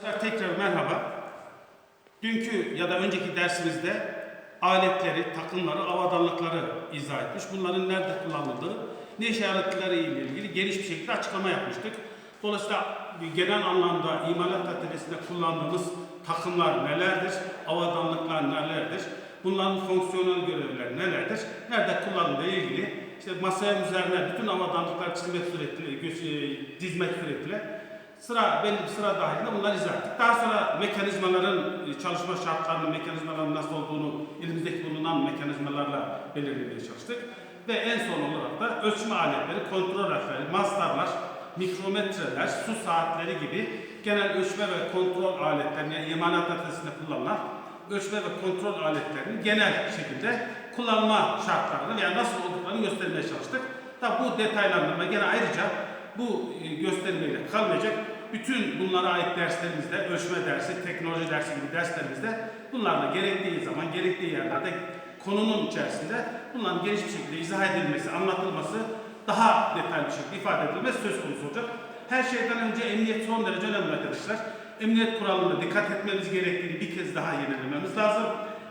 Tekrar merhaba. Dünkü ya da önceki dersimizde aletleri, takımları, avadanlıkları izah etmiş. Bunların nerede kullanıldığı, ne yaradıkları ile ilgili geniş bir şekilde açıklama yapmıştık. Dolayısıyla genel anlamda imalat atölyesinde kullandığımız takımlar nelerdir, avadanlıklar nelerdir, bunların fonksiyonel görevleri nelerdir, nerede kullanıldığı ilgili işte masaya üzerine bütün avadanlıklar çizmek suretiyle, e, dizmek suretiyle sıra bir sıra dahilinde bunları izah ettik. Daha sonra mekanizmaların e, çalışma şartlarının, mekanizmaların nasıl olduğunu elimizdeki bulunan mekanizmalarla belirlemeye çalıştık. Ve en son olarak da ölçme aletleri, kontrol aletleri, mastarlar, mikrometreler, su saatleri gibi genel ölçme ve kontrol aletlerini yani imalat atölyesinde kullanılan ölçme ve kontrol aletlerinin genel şekilde kullanma şartlarını veya nasıl olduklarını göstermeye çalıştık. Tabi bu detaylandırma gene ayrıca bu e, göstermeyle kalmayacak. Bütün bunlara ait derslerimizde, ölçme dersi, teknoloji dersi gibi derslerimizde bunlarla gerektiği zaman, gerektiği yerlerde konunun içerisinde bunların geniş bir şekilde izah edilmesi, anlatılması, daha detaylı bir şekilde ifade edilmesi söz konusu olacak. Her şeyden önce emniyet son derece önemli arkadaşlar. Emniyet kurallarına dikkat etmemiz gerektiğini bir kez daha yenilememiz lazım.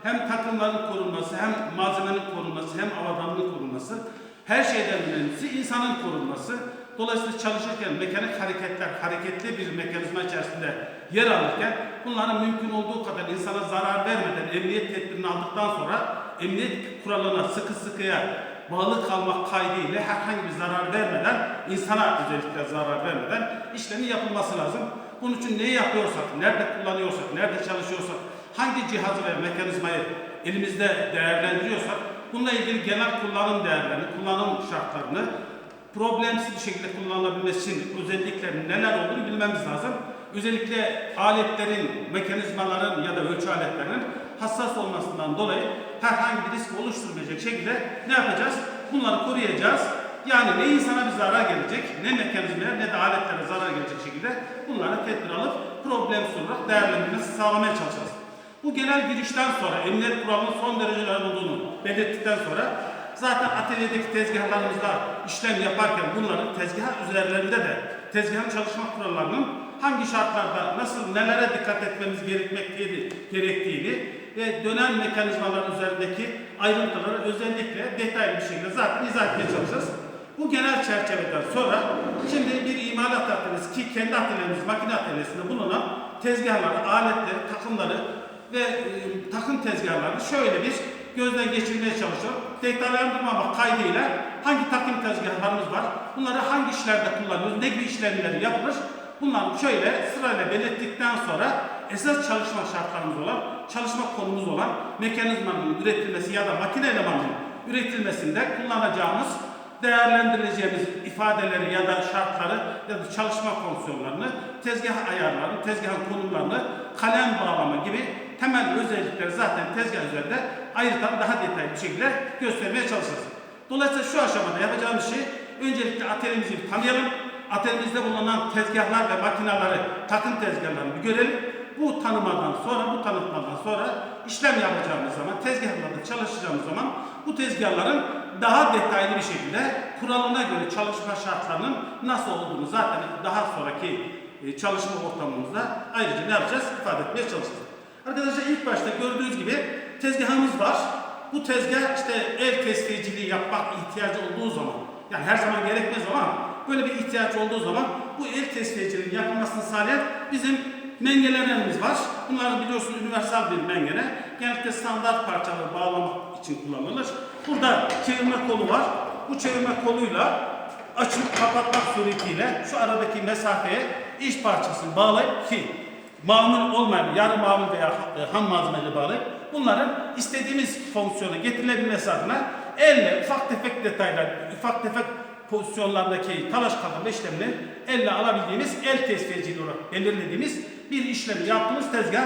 Hem takımların korunması, hem malzemenin korunması, hem avadanlığın korunması, her şeyden önemlisi insanın korunması. Dolayısıyla çalışırken mekanik hareketler, hareketli bir mekanizma içerisinde yer alırken bunların mümkün olduğu kadar insana zarar vermeden emniyet tedbirini aldıktan sonra emniyet kuralına sıkı sıkıya bağlı kalmak kaydıyla herhangi bir zarar vermeden, insana özellikle zarar vermeden işlemin yapılması lazım. Bunun için neyi yapıyorsak, nerede kullanıyorsak, nerede çalışıyorsak, hangi cihazı ve mekanizmayı elimizde değerlendiriyorsak, bununla ilgili genel kullanım değerlerini, kullanım şartlarını problemsiz bir şekilde kullanılabilmesi için özelliklerinin neler olduğunu bilmemiz lazım. Özellikle aletlerin, mekanizmaların ya da ölçü aletlerinin hassas olmasından dolayı herhangi bir risk oluşturmayacak şekilde ne yapacağız? Bunları koruyacağız. Yani ne insana bir zarar gelecek, ne mekanizmaya ne de aletlere zarar gelecek şekilde bunları tedbir alıp problem olarak değerlendirmesi sağlamaya çalışacağız. Bu genel girişten sonra emniyet kuralının son derece önemli olduğunu belirttikten sonra zaten atölyedeki tezgahlarımızda işlem yaparken bunların tezgah üzerlerinde de tezgahın çalışma kurallarının hangi şartlarda nasıl nelere dikkat etmemiz gerekmekteğini, gerektiğini ve dönen mekanizmalar üzerindeki ayrıntıları özellikle detaylı bir şekilde zaten izah etmeye çalışacağız. Bu genel çerçeveden sonra şimdi bir imalat atölyesi ki kendi atölyemiz makine atölyesinde bulunan tezgahları, aletleri, takımları ve e, takım tezgahlarını şöyle bir gözden geçirmeye çalışıyor. Detaylandırmamak kaydıyla hangi takım tezgahlarımız var, bunları hangi işlerde kullanıyoruz, ne gibi işlemleri yapılır, bunları şöyle sırayla belirttikten sonra esas çalışma şartlarımız olan, çalışma konumuz olan mekanizmanın üretilmesi ya da makine elemanının üretilmesinde kullanacağımız değerlendireceğimiz ifadeleri ya da şartları ya da çalışma fonksiyonlarını, tezgah ayarlarını, tezgahın konumlarını, kalem bağlama gibi temel özellikleri zaten tezgah üzerinde ayrıtan daha detaylı bir şekilde göstermeye çalışacağız. Dolayısıyla şu aşamada yapacağımız şey öncelikle atölyemizi tanıyalım. Atölyemizde bulunan tezgahlar ve makineleri, takım tezgahlarını bir görelim. Bu tanımadan sonra, bu tanıtmadan sonra işlem yapacağımız zaman, tezgahlarda çalışacağımız zaman bu tezgahların daha detaylı bir şekilde kuralına göre çalışma şartlarının nasıl olduğunu zaten daha sonraki e, çalışma ortamımızda ayrıca ne yapacağız? İfade etmeye çalışacağız. Arkadaşlar ilk başta gördüğünüz gibi tezgahımız var. Bu tezgah işte el tesviyeciliği yapmak ihtiyacı olduğu zaman, yani her zaman gerekmez ama böyle bir ihtiyaç olduğu zaman bu el tesviyeciliğinin yapılmasını sağlayan bizim mengenelerimiz var. Bunları biliyorsunuz universal bir mengene. Genellikle standart parçaları bağlamak için kullanılır. Burada çevirme kolu var. Bu çevirme koluyla açıp kapatmak suretiyle şu aradaki mesafeye iş parçasını bağlayıp ki mamul olmayan, yarı mamul veya e, ham malzemeyle bağlayıp bunların istediğimiz fonksiyona getirilebilmesi adına elle ufak tefek detaylar, ufak tefek pozisyonlardaki talaş kaldırma işlemini elle alabildiğimiz el tesviyeciliği olarak belirlediğimiz bir işlemi yaptığımız tezgah.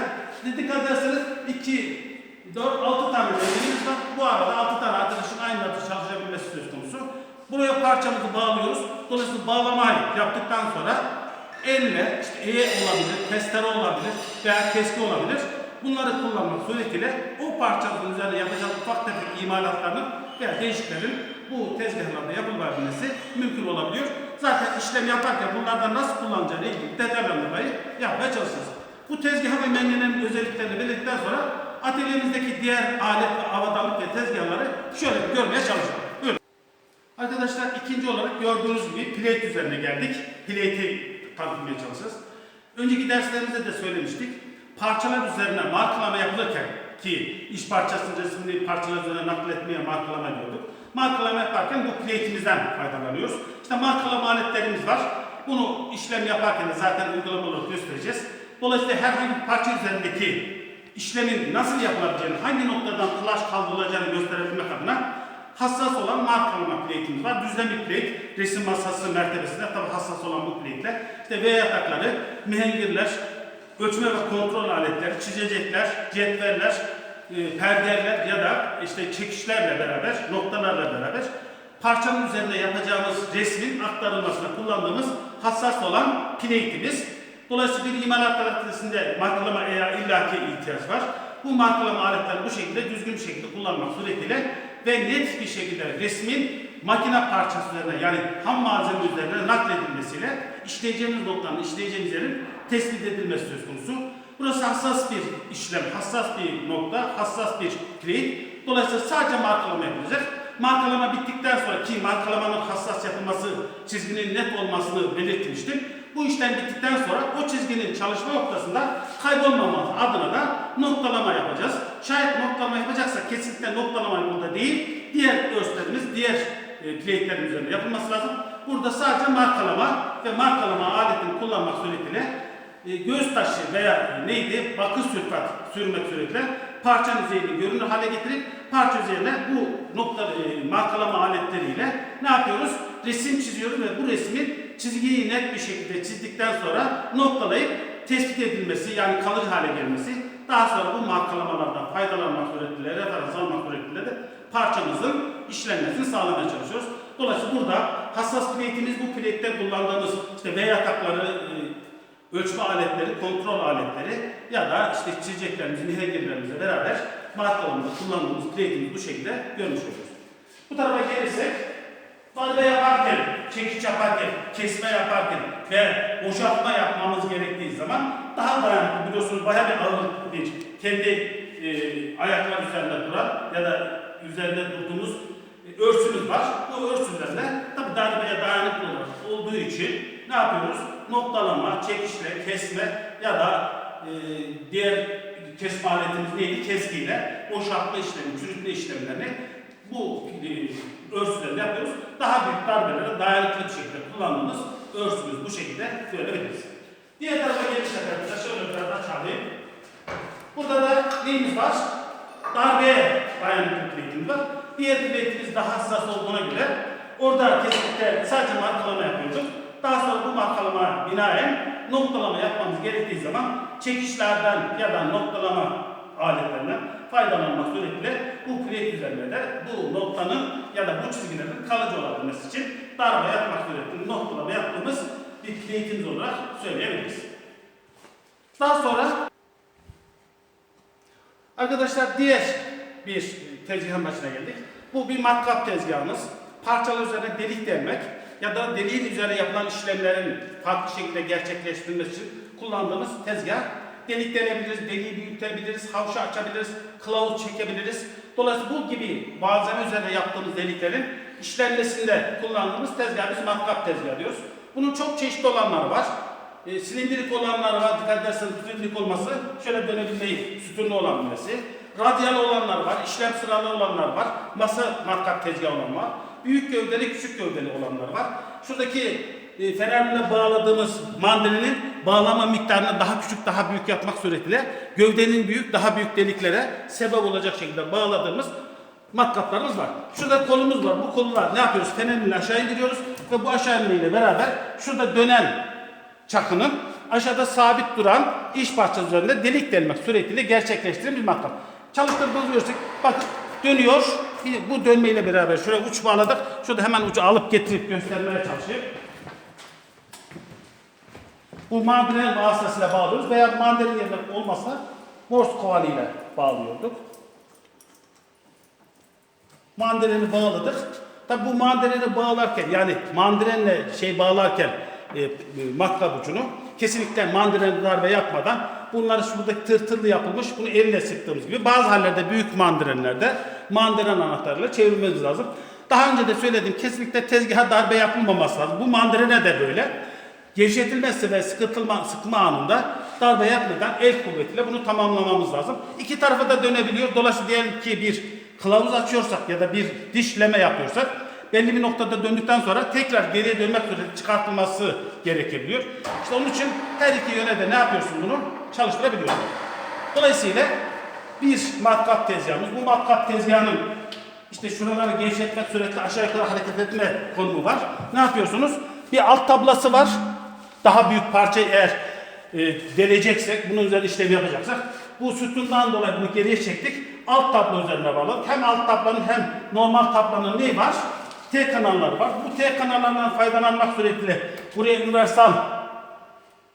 Dikkat ederseniz 2, 4, 6 tane özelliğimiz var. Bu arada 6 tane arkadaşın aynı anda çalışabilmesi söz konusu. Buraya parçamızı bağlıyoruz. Dolayısıyla bağlamayı yaptıktan sonra elle, işte eğe olabilir, testere olabilir veya keski olabilir. Bunları kullanmak suretiyle o parçanın üzerine yapacağımız ufak tefek imalatlarının veya değişiklerin bu tezgahlarda yapılabilmesi mümkün olabiliyor. Zaten işlem yaparken bunlardan nasıl kullanacağını ilgili detaylandırmayı yapmaya çalışacağız. Bu tezgah ve mengenenin özelliklerini belirttikten sonra atölyemizdeki diğer alet ve avadanlık ve tezgahları şöyle bir görmeye çalışalım. Buyurun. Arkadaşlar ikinci olarak gördüğünüz gibi plate üzerine geldik. Plate'i tanıtmaya çalışacağız. Önceki derslerimizde de söylemiştik. Parçalar üzerine markalama yapılırken ki iş parçasının resmini parçalar üzerine nakletmeye markalama diyorduk. Markalama yaparken bu plate'imizden faydalanıyoruz. İşte markalama aletlerimiz var. Bunu işlem yaparken de zaten uygulama olarak göstereceğiz. Dolayısıyla herhangi bir parça üzerindeki işlemin nasıl yapılabileceğini, hangi noktadan flash kaldırılacağını gösterebilmek adına hassas olan markalama plate'imiz var. Düzlem bir plate, resim masası mertebesinde tabi hassas olan bu plate'ler. İşte V yatakları, mihengirler, ölçme ve kontrol aletleri, çizecekler, cetveller, e, perdeler ya da işte çekişlerle beraber, noktalarla beraber parçanın üzerinde yapacağımız resmin aktarılmasına kullandığımız hassas olan plate'imiz. Dolayısıyla bir imalat aletinde markalama eğer illaki ihtiyaç var. Bu markalama aletlerini bu şekilde düzgün bir şekilde kullanmak suretiyle ve net bir şekilde resmin makine parçası üzerine yani ham malzeme üzerine nakledilmesiyle işleyeceğimiz noktanın, işleyeceğimiz yerin tespit edilmesi söz konusu. Burası hassas bir işlem, hassas bir nokta, hassas bir plate. Dolayısıyla sadece markalama yapılacak. Markalama bittikten sonra ki markalamanın hassas yapılması, çizginin net olmasını belirtmiştim. Bu işlem bittikten sonra o çizginin çalışma noktasında kaybolmaması adına da noktalama yapacağız. Şayet noktalama yapacaksak kesinlikle noktalama değil, diğer örslerimiz, diğer e, plate'lerin üzerinde yapılması lazım. Burada sadece markalama ve markalama aletini kullanmak suretiyle e, göz taşı veya neydi bakır sülfat sürmek suretiyle parçanın yüzeyini görünür hale getirip parça üzerine bu nokta e, markalama aletleriyle ne yapıyoruz? Resim çiziyoruz ve bu resmin çizgiyi net bir şekilde çizdikten sonra noktalayıp tespit edilmesi yani kalıcı hale gelmesi daha sonra bu markalamalardan faydalanmak suretiyle referans almak suretiyle de parçamızın işlenmesini sağlamaya çalışıyoruz. Dolayısıyla burada hassas plate'imiz bu plate'te kullandığımız işte V yatakları, e, ölçme aletleri, kontrol aletleri ya da işte çizeceklerimiz, nihengerlerimizle beraber markalarımızda kullandığımız plate'imiz bu şekilde görmüş oluyoruz. Bu tarafa gelirsek darbe yaparken, çekiç yaparken, kesme yaparken ve boşaltma yapmamız gerektiği zaman daha dayanıklı biliyorsunuz bayağı bir ağır bir kendi e, ayaklar üzerinde duran ya da üzerinde durduğumuz e, örsümüz var. Bu örsülerle tabi darbeye dayanıklı olarak olduğu için ne yapıyoruz? Noktalama, çekişle, kesme ya da e, diğer kesme aletimiz neydi? Keskiyle boşaltma işlemi, çürütme işlemlerini bu e, örsülerle yapıyoruz. Daha büyük darbelere dayanıklı bir şekilde kullandığımız örsümüz bu şekilde görebiliriz. Diğer tarafa gelirsek arkadaşlar şöyle biraz daha çalayım. Burada da neyimiz var? Darbeye dayanıklı plate'imiz var. Diğer plate'imiz daha hassas olduğuna göre orada kesinlikle sadece markalama yapıyorduk. Daha sonra bu markalama binaen noktalama yapmamız gerektiği zaman çekişlerden ya da noktalama aletlerinden faydalanmak suretiyle bu plate üzerinde de bu noktanın ya da bu çizgilerin kalıcı olabilmesi için darbe yapmak suretiyle noktalama yaptığımız bir plate'imiz olarak söyleyebiliriz. Daha sonra Arkadaşlar diğer bir tezgahın başına geldik. Bu bir matkap tezgahımız. Parçalar üzerine delik delmek ya da deliğin üzerine yapılan işlemlerin farklı şekilde gerçekleştirilmesi için kullandığımız tezgah. Delik delebiliriz, deliği büyütebiliriz, havşa açabiliriz, kılavuz çekebiliriz. Dolayısıyla bu gibi malzeme üzerine yaptığımız deliklerin işlenmesinde kullandığımız tezgah biz matkap tezgahı diyoruz. Bunun çok çeşitli olanları var. E, silindirik olanlar var. Dikkat ederseniz silindirik olması şöyle dönebilmeyi, sütunlu olabilmesi. Radyal olanlar var, işlem sıralı olanlar var. Masa matkap tezgahı olan var. Büyük gövdeli, küçük gövdeli olanlar var. Şuradaki e, fenerle bağladığımız mandalinin bağlama miktarını daha küçük, daha büyük yapmak suretiyle gövdenin büyük, daha büyük deliklere sebep olacak şekilde bağladığımız matkaplarımız var. Şurada kolumuz var. Bu kollar ne yapıyoruz? Fenerle aşağı indiriyoruz ve bu aşağı inmeyle beraber şurada dönen çakının aşağıda sabit duran iş parçası üzerinde delik delmek suretiyle gerçekleştiren bir matkap. Çalıştırdığımız görsek bak dönüyor. Bu dönmeyle beraber şuraya uç bağladık. Şurada hemen ucu alıp getirip göstermeye çalışayım. Bu mandalin vasıtasıyla bağlıyoruz veya mandalin yerine olmasa morse kovanıyla bağlıyorduk. Mandalini bağladık. Tabi bu mandalini bağlarken yani mandalinle şey bağlarken e, matkap ucunu Kesinlikle mandalina darbe yapmadan bunları şuradaki tırtırlı yapılmış bunu elle sıktığımız gibi bazı hallerde büyük mandalinlerde mandalina anahtarıyla çevirmemiz lazım. Daha önce de söyledim kesinlikle tezgaha darbe yapılmaması lazım. Bu mandalina de böyle. Gevşetilmesi ve sıkıtılma, sıkma anında darbe yapmadan el kuvvetiyle bunu tamamlamamız lazım. İki tarafa da dönebiliyor. Dolayısıyla diyelim ki bir kılavuz açıyorsak ya da bir dişleme yapıyorsak belli bir noktada döndükten sonra tekrar geriye dönmek üzere çıkartılması gerekebiliyor. İşte onun için her iki yöne de ne yapıyorsun bunu? Çalıştırabiliyorsun. Dolayısıyla bir matkap tezgahımız. Bu matkap tezgahının işte şuraları gevşetmek sürekli aşağı yukarı hareket etme konumu var. Ne yapıyorsunuz? Bir alt tablası var. Daha büyük parça eğer e, deleceksek, bunun üzerine işlem yapacaksak bu sütundan dolayı bunu geriye çektik. Alt tablo üzerine bağladık. Hem alt tablonun hem normal tablonun neyi var? T kanalları var. Bu T kanallarından faydalanmak suretiyle buraya universal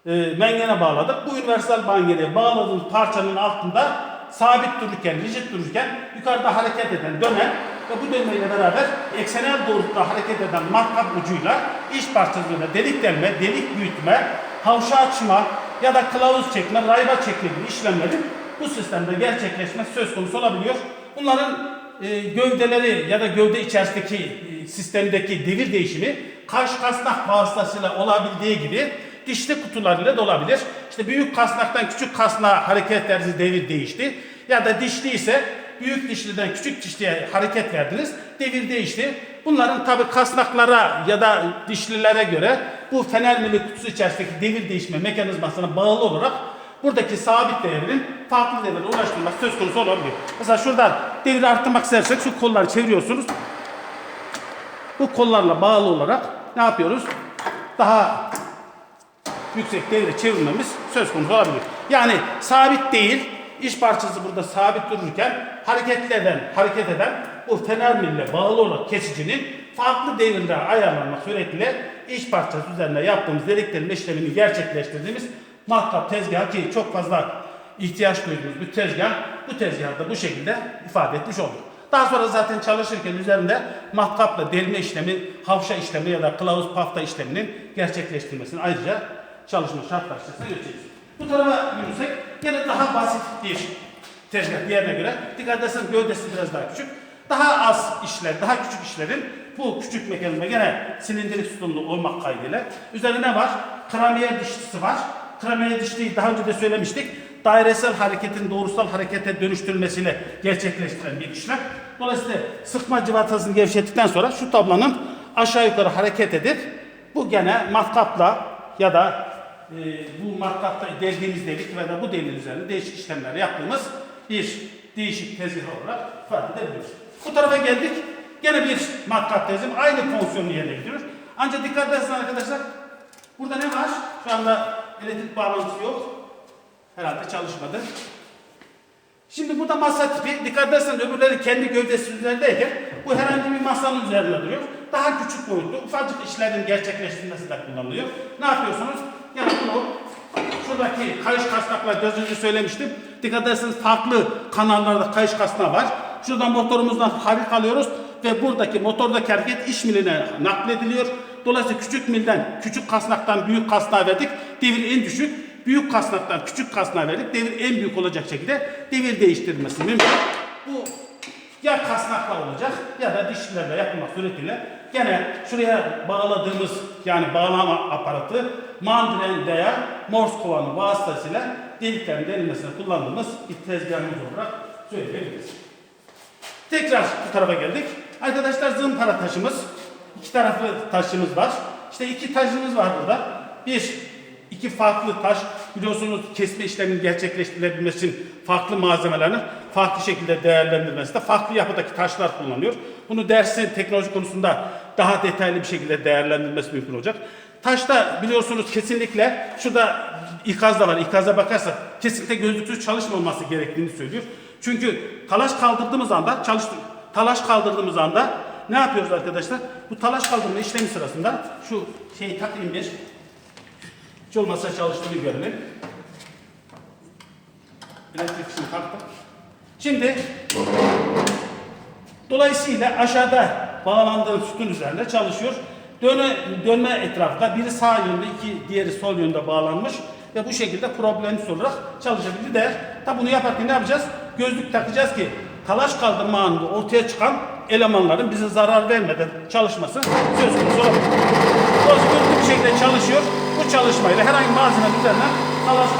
e, mengene bağladık. Bu universal mengene bağladığımız parçanın altında sabit dururken, rigid dururken yukarıda hareket eden, dönen ve bu dönmeyle beraber eksenel doğrultuda hareket eden matkap ucuyla iç parçasıyla delik delme, delik büyütme, havşa açma ya da kılavuz çekme, rayba çekme gibi işlemlerin bu sistemde gerçekleşmesi söz konusu olabiliyor. Bunların e, gövdeleri ya da gövde içerisindeki e, sistemdeki devir değişimi kaş kasnak vasıtasıyla olabildiği gibi dişli kutularıyla da olabilir. İşte büyük kasnaktan küçük kasnağa hareket verdiğiniz devir değişti. Ya da dişli ise büyük dişliden küçük dişliye hareket verdiniz. Devir değişti. Bunların tabi kasnaklara ya da dişlilere göre bu fener milli kutusu içerisindeki devir değişme mekanizmasına bağlı olarak buradaki sabit devrin farklı devre ulaştırılması söz konusu olabilir. Mesela şuradan devri arttırmak istersek şu kolları çeviriyorsunuz. Bu kollarla bağlı olarak ne yapıyoruz? Daha yüksek devre çevirmemiz söz konusu olabilir. Yani sabit değil, iş parçası burada sabit dururken hareket eden, hareket eden bu fener mille bağlı olan kesicinin farklı devirlere ayarlanmak suretiyle iş parçası üzerinde yaptığımız deliklerin işlemini gerçekleştirdiğimiz matkap tezgahı ki çok fazla ihtiyaç duyduğumuz bir tezgah bu tezgahı bu şekilde ifade etmiş olduk. Daha sonra zaten çalışırken üzerinde matkapla delme işlemi, havşa işlemi ya da kılavuz pafta işleminin gerçekleştirilmesini ayrıca çalışma şartlar göreceğiz. Bu tarafa yürürsek yine daha basit bir tezgah diğerine göre. Dikkat ederseniz gövdesi biraz daha küçük. Daha az işler, daha küçük işlerin bu küçük mekanizma gene silindirik sütunlu olmak kaydıyla. Üzerinde ne var? Kramiyer dişlisi var. Kramiyer dişliği daha önce de söylemiştik. Dairesel hareketin doğrusal harekete dönüştürülmesiyle gerçekleştiren bir işlem. Dolayısıyla sıkma cıvatasını gevşettikten sonra şu tablanın aşağı yukarı hareket edip bu gene matkapla ya da e, bu matkapta deldiğimiz delik ve da bu deliğin üzerinde değişik işlemler yaptığımız bir değişik tezgah olarak ifade edebiliriz. Bu tarafa geldik. Gene bir matkap tezim aynı fonksiyonu yerine getiriyor. Ancak dikkat ederseniz arkadaşlar burada ne var? Şu anda elektrik bağlantısı yok. Herhalde çalışmadı. Şimdi burada masa tipi, dikkat ederseniz öbürleri kendi gövdesi üzerindeyken bu herhangi bir masanın üzerinde duruyor. Daha küçük boyutlu, ufacık işlerin gerçekleştirilmesi de kullanılıyor. Ne yapıyorsunuz? Yani bunu şuradaki kayış kasnaklar biraz önce söylemiştim. Dikkat ederseniz farklı kanallarda kayış kasnağı var. Şuradan motorumuzdan hareket alıyoruz ve buradaki motordaki hareket iş miline naklediliyor. Dolayısıyla küçük milden, küçük kasnaktan büyük kasnağa verdik. Devir en düşük. Büyük kasnaktan küçük kasnağa verdik. Devir en büyük olacak şekilde devir değiştirilmesi mümkün. Bu ya kasnakla olacak ya da dişlilerle yapılmak suretiyle gene şuraya bağladığımız yani bağlama aparatı mandren veya morse kovanı vasıtasıyla deliklerin delinmesine kullandığımız bir tezgahımız olarak söyleyebiliriz. Tekrar bu tarafa geldik. Arkadaşlar zımpara taşımız. İki taraflı taşımız var. İşte iki taşımız var burada. Bir, iki farklı taş. Biliyorsunuz kesme işleminin gerçekleştirilebilmesi için farklı malzemelerin farklı şekilde değerlendirilmesi de farklı yapıdaki taşlar kullanılıyor. Bunu dersin teknoloji konusunda daha detaylı bir şekilde değerlendirilmesi mümkün olacak. Taşta biliyorsunuz kesinlikle şurada ikaz da var. İkaza bakarsak kesinlikle gözlüksüz çalışmaması gerektiğini söylüyor. Çünkü talaş kaldırdığımız anda çalış talaş kaldırdığımız anda ne yapıyoruz arkadaşlar? Bu talaş kaldırma işlemi sırasında şu şeyi takayım bir. Hiç olmazsa çalıştığını görelim. Elektrik kısmı taktım. Şimdi dolayısıyla aşağıda bağlandığım sütun üzerinde çalışıyor. Döne, dönme etrafta biri sağ yönde, iki diğeri sol yönde bağlanmış ve bu şekilde problemsiz olarak çalışabilir de tabi bunu yaparken ne yapacağız? Gözlük takacağız ki talaş kaldırma anında ortaya çıkan elemanların bize zarar vermeden çalışması söz konusu olabilir. Özgürlü bir şekilde çalışıyor. Bu çalışmayla herhangi malzeme üzerinden talaş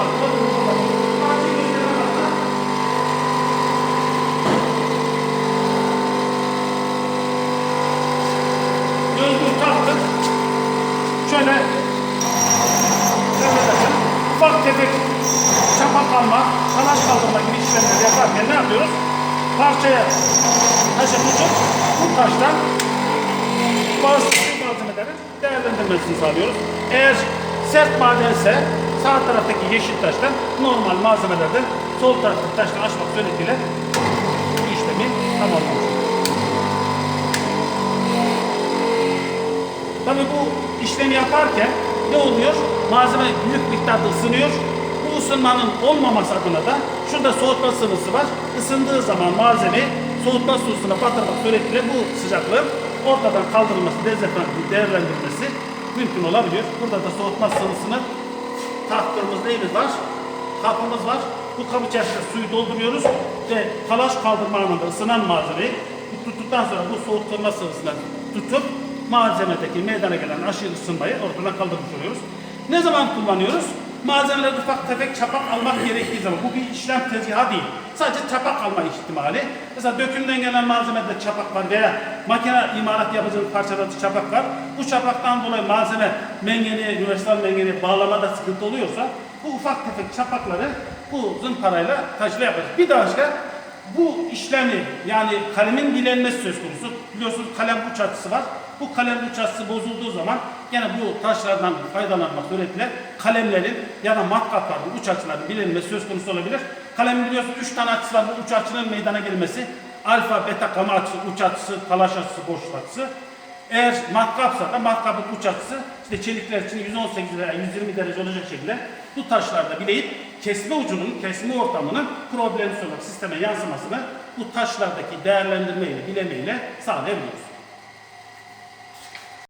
Gözlüğü taktık. Şöyle ufak tefek çapak alma, talaş kaldırma gibi işlemleri yaparken ne yapıyoruz? Parçaya taşı tutup bu taştan bazı malzemeleri değerlendirmesini sağlıyoruz. Eğer sert madense sağ taraftaki yeşil taştan normal malzemelerden sol taraftaki taştan açmak suretiyle bu işlemi tamamlamış. Tabii bu işlemi yaparken ne oluyor? Malzeme büyük miktarda ısınıyor. Isınmanın olmaması adına da şurada soğutma sıvısı var. Isındığı zaman malzemeyi soğutma sıvısına batırmak suretiyle bu sıcaklığın ortadan kaldırılması, değerlendirilmesi mümkün olabiliyor. Burada da soğutma sıvısını taktığımız neyimiz var? Kapımız var. Bu kap içerisinde suyu dolduruyoruz ve talaş kaldırma anında ısınan malzemeyi tuttuktan sonra bu soğutma sıvısına tutup malzemedeki meydana gelen aşırı ısınmayı ortadan kaldırmış oluyoruz. Ne zaman kullanıyoruz? Malzemeleri ufak tefek çapak almak gerektiği zaman. Bu bir işlem tezgahı değil. Sadece çapak alma ihtimali. Mesela dökümden gelen malzemede çapak var veya makine imalat yapacağımız parçalarda çapak var. Bu çapaktan dolayı malzeme mengeni, universal mengeni bağlamada sıkıntı oluyorsa bu ufak tefek çapakları bu zımparayla taşla yapacağız. Bir başka bu işlemi yani kalemin dilenmesi söz konusu. Biliyorsunuz kalem uç açısı var. Bu kalem uç açısı bozulduğu zaman gene bu taşlardan faydalanmak suretiyle kalemlerin ya da matkapların uç açılarının bilinmesi söz konusu olabilir. Kalemin biliyorsunuz 3 tane açısı var. Bu uç açının meydana gelmesi alfa, beta, gamma açısı, uç açısı, talaş açısı, boşluk açısı. Eğer matkapsa da matkapın uç açısı işte çelikler için 118 veya 120 derece olacak şekilde bu taşlarda bileyip kesme ucunun, kesme ortamının problemsiz olarak sisteme yansımasını bu taşlardaki değerlendirme ile, bileme ile sağlayabiliyoruz.